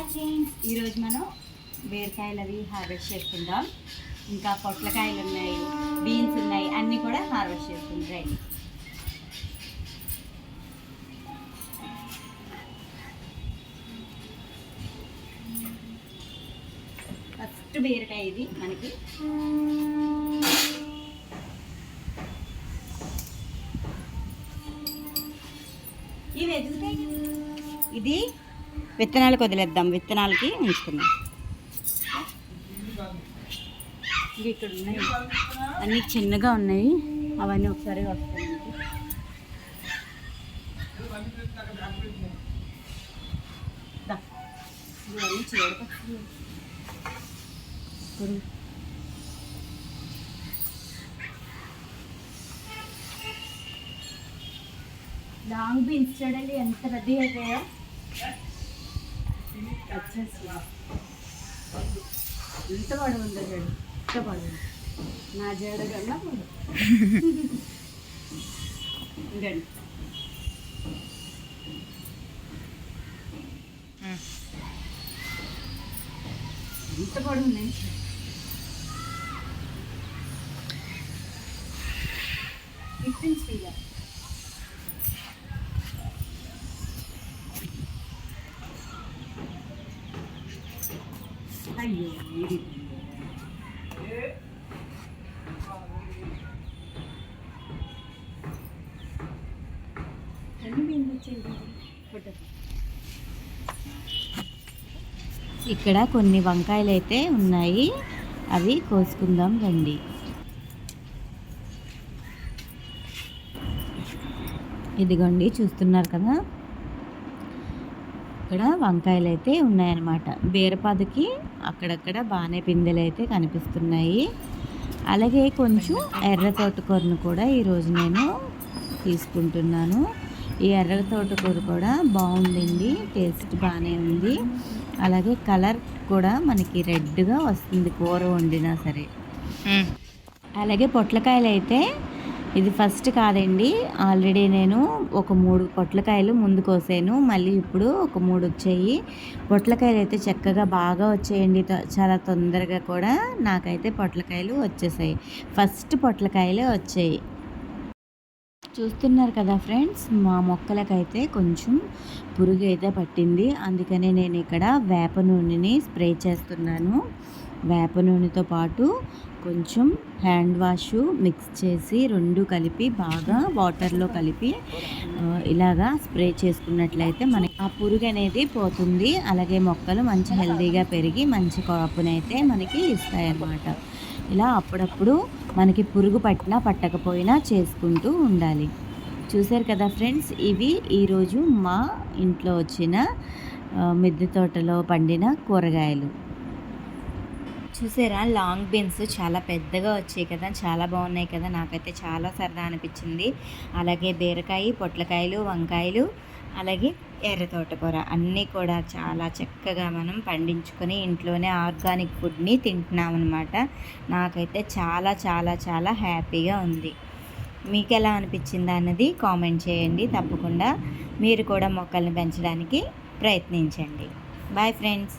Hi friends ఈరోజు మనం బీరకాయలు అవి హార్వెస్ట్ చేసుకుందాం. ఇంకా పొట్లకాయలు ఉన్నాయి బీన్స్ ఉన్నాయి అన్నీ కూడా హార్వెస్ట్ చేసుకుంటాం ఫస్ట్ బీరకాయ ఇది మనకి. ఇవి ఎదుగుతాయి ఇది విత్తనాలకు వదిలేద్దాం. విత్తనాలకి ఉంచుకుందాం. ఇక్కడ ఉన్నాయి. అన్నీ చిన్నగా ఉన్నాయి. అవన్నీ ఒకసారి వస్తాయి లాంగ్ బీన్స్ చూడండి ఎంత రద్దీ అయిపోయా ఎంత పొడవు ఉందో చూడు ఎంత పొడవు నా జడ కన్నా పొడవు ఇంకండి ఎంత పొడవు ఉన్నాయి ఫిఫ్టీన్ స్పీడ్ అయ్యో ఇక్కడ కొన్ని వంకాయలు అయితే ఉన్నాయి. అవి కోసుకుందాం రండి. ఇదిగోండి చూస్తున్నారు కదా? ఇక్కడ వంకాయలు అయితే ఉన్నాయన్నమాట. బీరపాదుకి అక్కడక్కడ బాగానే పిందెలు అయితే కనిపిస్తున్నాయి. అలాగే కొంచెం ఎర్ర తోటకూరను కూడా ఈరోజు నేను తీసుకుంటున్నాను. ఈ ఎర్ర తోటకూర కూడా బాగుందండి టేస్ట్ బాగానే ఉంది. అలాగే కలర్ కూడా మనకి రెడ్గా వస్తుంది కూర వండినా సరే. అలాగే పొట్లకాయలు అయితే ఇది ఫస్ట్ కాదండి. ఆల్రెడీ నేను ఒక మూడు పొట్లకాయలు ముందు కోసాను. మళ్ళీ ఇప్పుడు ఒక మూడు వచ్చాయి. పొట్లకాయలు అయితే చక్కగా బాగా వచ్చాయండి. చాలా తొందరగా కూడా నాకైతే పొట్లకాయలు వచ్చేసాయి. ఫస్ట్ పొట్లకాయలే వచ్చాయి. చూస్తున్నారు కదా ఫ్రెండ్స్ మా మొక్కలకైతే కొంచెం పురుగు అయితే పట్టింది. అందుకనే నేను ఇక్కడ వేప నూనెని స్ప్రే చేస్తున్నాను. వేప నూనెతో పాటు కొంచెం హ్యాండ్ వాష్ మిక్స్ చేసి రెండు కలిపి బాగా వాటర్లో కలిపి ఇలాగా స్ప్రే చేసుకున్నట్లయితే మనకి ఆ పురుగు అనేది పోతుంది. అలాగే మొక్కలు మంచి హెల్తీగా పెరిగి మంచి కాపునైతే మనకి ఇస్తాయన్నమాట. ఇలా అప్పుడప్పుడు మనకి పురుగు పట్టినా పట్టకపోయినా చేసుకుంటూ ఉండాలి. చూశారు కదా ఫ్రెండ్స్ ఇవి ఈరోజు మా ఇంట్లో వచ్చిన మిద్దె తోటలో పండిన కూరగాయలు. చూసారా? లాంగ్ బీన్స్ చాలా పెద్దగా వచ్చాయి కదా చాలా బాగున్నాయి కదా నాకైతే చాలా సరదా అనిపించింది. అలాగే బీరకాయ పొట్లకాయలు వంకాయలు అలాగే ఎర్ర తోటకూర అన్నీ కూడా చాలా చక్కగా మనం పండించుకొని ఇంట్లోనే ఆర్గానిక్ ఫుడ్ని తింటున్నాం అనమాట నాకైతే చాలా చాలా చాలా హ్యాపీగా ఉంది. మీకు ఎలా అనిపించిందా అన్నది కామెంట్ చేయండి. తప్పకుండా మీరు కూడా మొక్కల్ని పెంచడానికి ప్రయత్నించండి. Boy friends.